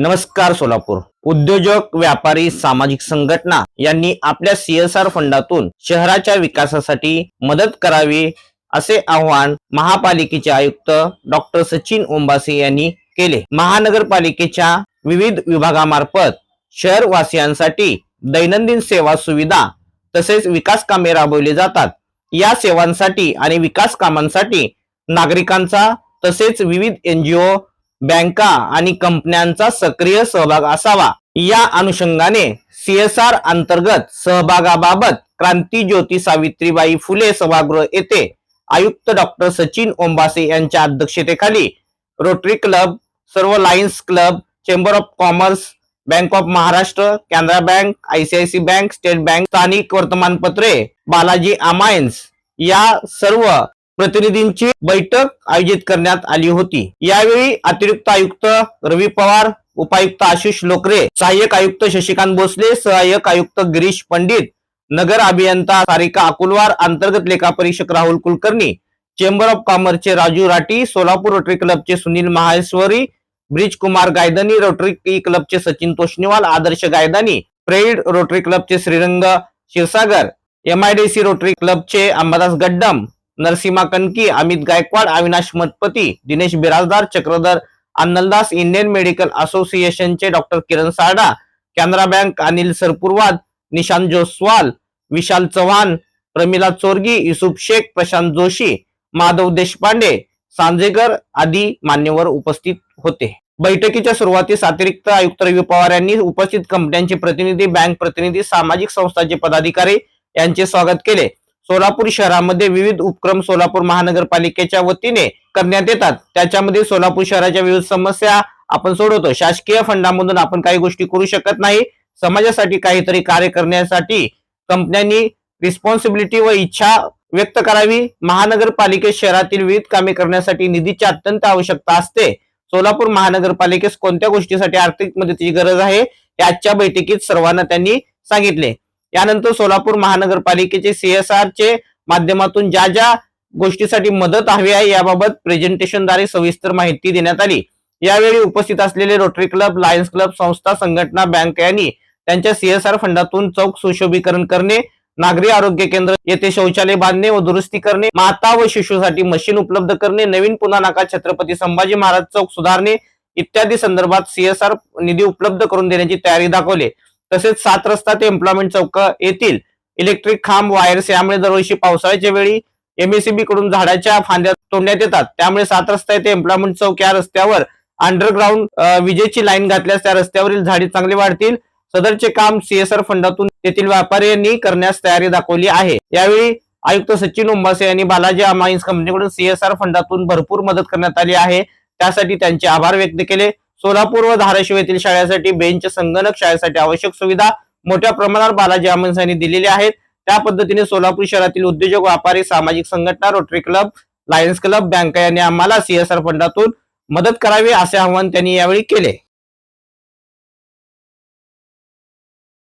नमस्कार सोलापूर. उद्योजक व्यापारी सामाजिक संघटना यांनी आपल्या सीएसआर फंडातून शहराच्या विकासासाठी मदत करावी असे आवाहन महापालिकेचे आयुक्त डॉक्टर सचिन ओंबासे यांनी केले. महानगरपालिकेच्या विविध विभागामार्फत शहरवासियांसाठी दैनंदिन सेवा सुविधा तसेच विकास कामे राबवली जातात. या सेवांसाठी आणि विकास कामांसाठी नागरिकांचा तसेच विविध एनजीओ बँका आणि कंपन्यांचा सक्रिय सहभाग असावा. या अनुषंगाने सीएसआर अंतर्गत सहभागाबाबत क्रांती ज्योती सावित्रीबाई फुले सभागृह येथे आयुक्त डॉक्टर सचिन ओंबासे यांच्या अध्यक्षतेखाली रोटरी क्लब सर्व Lions Club chamber of commerce Bank of Maharashtra Canara Bank ICICI bank State Bank स्थानिक वर्तमानपत्रे बालाजी अमायन्स या सर्व प्रतिनिधींची बैठक आयोजित करण्यात आली होती. यावेळी अतिरिक्त आयुक्त रवी पवार उपायुक्त आशिष लोकरे सहाय्यक आयुक्त शशिकांत भोसले सहाय्यक आयुक्त गिरीश पंडित नगर अभियंता सारिका अकुलवार अंतर्गत लेखा परीक्षक राहुल कुलकर्णी चेंबर ऑफ कॉमर्सचे राजू राठी सोलापूर रोटरी क्लबचे सुनील महेश्वरी ब्रिज कुमार गायदानी रोटरी क्लबचे सचिन तोष्णीवाल आदर्श गायदानी प्रेड रोटरी क्लबचे श्रीरंग क्षीरसागर एमआयडीसी रोटरी क्लबचे अंबादास गड्डम नरसिंहा कनकी अमित गायकवाड अविनाश मतपती दिनेश बिराजदार चक्रधर अन्नलदास इंडियन मेडिकल असोसिएशनचे doctor Kiran Sarda Canara Bank Anil Sarpurwad Nishant Joswal Vishal Chavan Pramila Chorgi Yusuf Shaikh Prashant Joshi Madhav Deshpande Sanjekar आदी मान्यवर उपस्थित होते. बैठकीच्या सुरुवातीस अतिरिक्त आयुक्त रवी पवार यांनी उपस्थित कंपन्यांचे प्रतिनिधी बँक प्रतिनिधी सामाजिक संस्थांचे पदाधिकारी यांचे स्वागत केले. सोलापूर शहरामध्ये विविध उपक्रम सोलापूर महानगरपालिकेच्या वतीने करण्यात येतात. त्याच्यामध्ये सोलापूर शहराच्या विविध समस्या आपण सोडवतो. शासकीय फंडामधून आपण काही गोष्टी करू शकत नाही. समाजासाठी काहीतरी कार्य करण्यासाठी कंपन्यांनी रिस्पॉन्सिबिलिटी व इच्छा व्यक्त करावी. महानगरपालिकेत शहरातील विविध कामे करण्यासाठी निधीची अत्यंत आवश्यकता असते. सोलापूर महानगरपालिकेस कोणत्या गोष्टीसाठी आर्थिक मदतीची गरज आहे? हे आजच्या बैठकीत सर्वांना त्यांनी सांगितले. यानंतर सोलापूर महानगरपालिकेचे सीएसआर चे माध्यमातून ज्या ज्या गोष्टीसाठी मदत हवी आहे याबाबत प्रेझेंटेशनद्वारे सविस्तर माहिती देण्यात आली. यावेळी उपस्थित असलेले रोटरी क्लब लायन्स क्लब संस्था संघटना बँक यांनी त्यांच्या सीएसआर फंडातून चौक सुशोभीकरण करणे नागरी आरोग्य केंद्र येथे शौचालय बांधणे व दुरुस्ती करणे माता व शिशूसाठी मशीन उपलब्ध करणे नवीन पुन्हा नाका छत्रपती संभाजी महाराज चौक सुधारणे इत्यादी संदर्भात सीएसआर निधी उपलब्ध करून देण्याची तयारी दाखवली तसेच सात रस्ता ते एम्प्लॉयमेंट चौक येथील इलेक्ट्रिक खांब वायर्स यामुळे दरवर्षी पावसाळ्याच्या वेळी एमएससीबी कडून झाडाच्या फांद्या तोडण्यात येतात. त्यामुळे सात रस्ता येथे एम्प्लॉयमेंट चौक या रस्त्यावर अंडरग्राऊंड विजेची लाईन घातल्यास त्या रस्त्यावरील झाडे चांगली वाढतील. सदरचे काम सीएसआर फंडातून तेथील व्यापाऱ्यांनी करण्यास तयारी दाखवली आहे. यावेळी आयुक्त सचिन उंबासे यांनी बालाजी अमाईन्स कंपनीकडून सीएसआर फंडातून भरपूर मदत करण्यात आली आहे. त्यासाठी त्यांचे आभार व्यक्त केले. सोलापूर व धाराशिव येथील शाळेसाठी बेंच संगणक शाळेसाठी आवश्यक सुविधा मोठ्या प्रमाणावर बालाजी अमाईन्स यांनी दिलेल्या आहेत. त्या पद्धतीने सोलापूर शहरातील उद्योजक व्यापारी सामाजिक संघटना रोटरी क्लब लायन्स क्लब बँका यांनी आम्हाला सीएसआर फंडातून मदत करावी असे आवाहन त्यांनी यावेळी केले.